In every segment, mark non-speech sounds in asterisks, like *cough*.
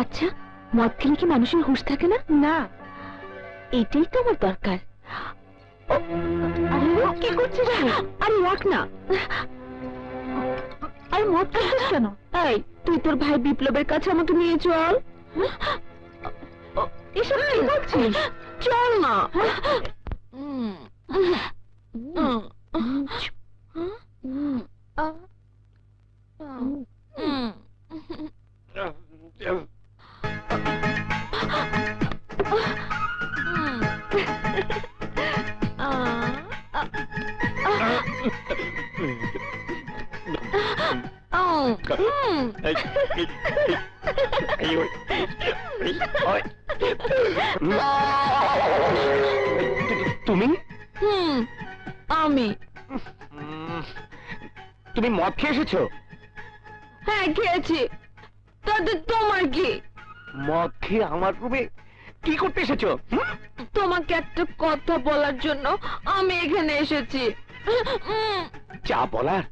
আচ্ছা মদ খেলে কি মানুষের হুঁশ থাকে না? না। এটাই তো আমার দরকার। আরে কি করছিস? আরে রাখ না। আরে মদ খাচ্ছিস কেন? এই তুই তোর ভাই বিপ্লবের কাছে আমাকে নিয়ে চল। এসব কি করছিস? চল না। তুমি? হুম আমি। তুমি মদ খেয়ে এসেছ? হ্যাঁ খেয়েছি। তাতে তোমার কি? মদ খেয়ে আমার রুমে কি করতে এসেছ? হুম? তোমাকে একটা কথা বলার জন্য আমি এখানে এসেছি। উম, যা বলার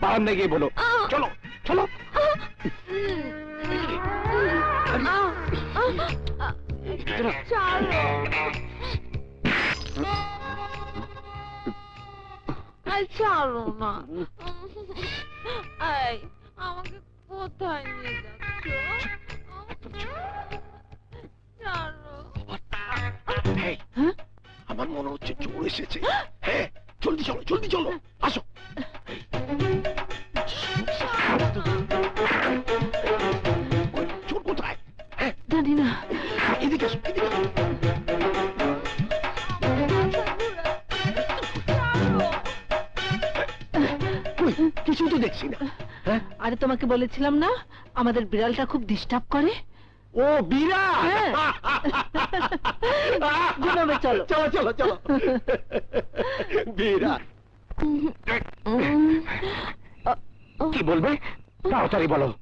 বারান্দায় গিয়ে বলো। আহ। চলো চলো। উম, আহ, আহ, আহ, ছাড়ো। আই, ছাড়ো না। এই আমাকে কোথায় নিয়ে যাচ্ছ? আমার মনে হচ্ছে চোর এসেছে। হ্যাঁ জলদি চলো জলদি চলো আসো। ওই, চোর কোথায়? হ্যাঁ জানি না। এদিকে এসো। তো দেখছি না। হ্যাঁ? আরে তোমাকে বলেছিলাম না আমাদের বিড়ালটা খুব ডিস্টার্ব করে। ও বিরা হ্যাঁ। *laughs* ঘুমাবে, চলো। চলো চলো চলো। বিরা কি বলবে? তাড়াতাড়ি বলো।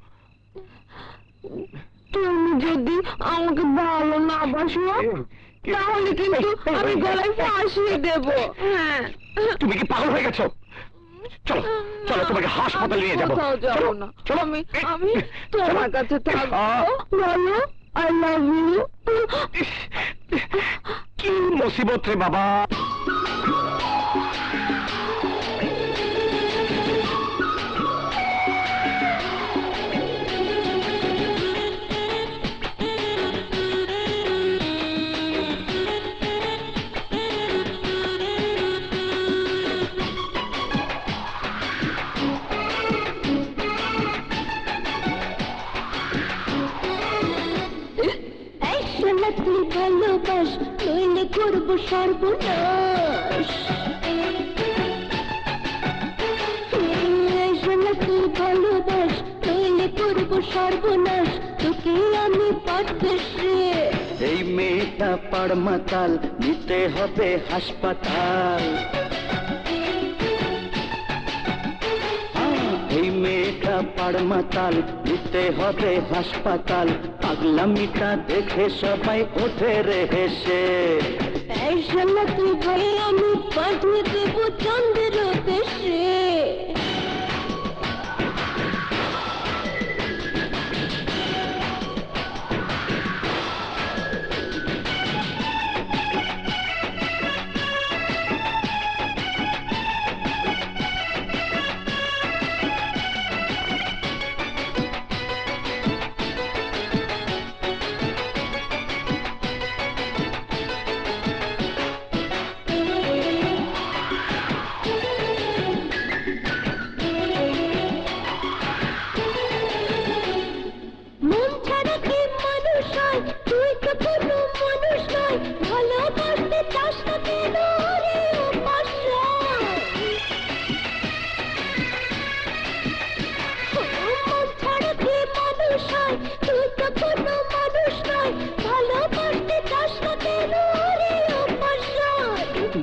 তুমি যদি আমাকে ভালো না বাসো তাহলে কিন্তু আমি গলায় ফাঁসিয়ে দেব। হ্যাঁ। তুমি কি পাগল হয়ে গেছো? চলো চলো তোমাকে হাসপাতালে নিয়ে যাব। চলো, না। চলো। আমি আমি তোমার। কাছে থাকব। বলো আই লাভ ইউ কি মুসিবত রে বাবা। তুই ভালোবাস নইলে করব সর্বনাশ। তুই ভালোবাস নইলে করব সর্বনাশ। তোকে আমি পাঠবেশে এই মেয়েটা পারমাতাল নিতে হবে হাসপাতাল। মেয়েটা পাড়মাতাল, নিতে হবে হাসপাতাল। পাগলামিটা দেখে সবাই ওঠে রে হেসে। তুই ভাই, আমি পাঠিয়ে দেবো চন্দ্র দেশে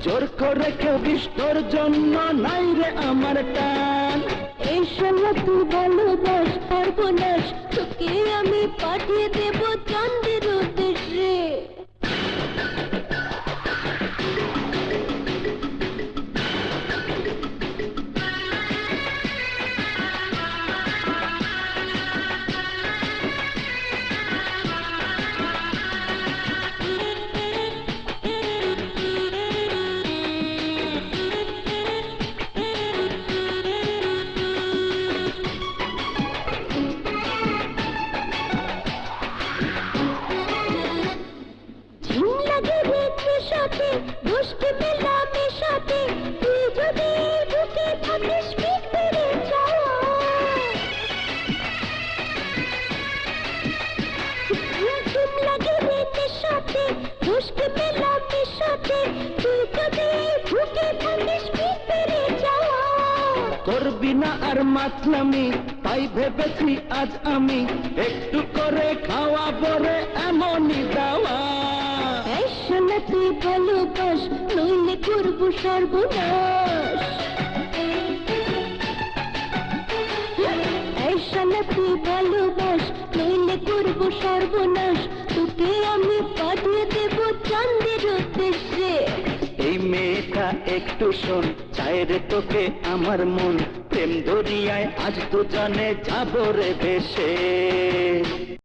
জোর করে কেউ বিষ্ণুর জন্য নাই রে আমার টান। এই সময় তুই ভালোবাস সর্বনাশ। তোকে আমি পাঠিয়ে দেব চন্দ্রের তুই করবি না আর মাতলামি তাই ভেবেছি আজ আমি একটু করে খাওয়া পরে এমনই দেওয়া। তুই ভালোবাস, নইলে করব সর্বনাশ। এই তুই ভালোবাস, নইলে করব সর্বনাশ। তোকে আমি পাঠিয়ে দেব একটু শোন চায় রে তোকে আমার মন। প্রেম দরিয়ায় আজ দুজনে যাব রে বেশে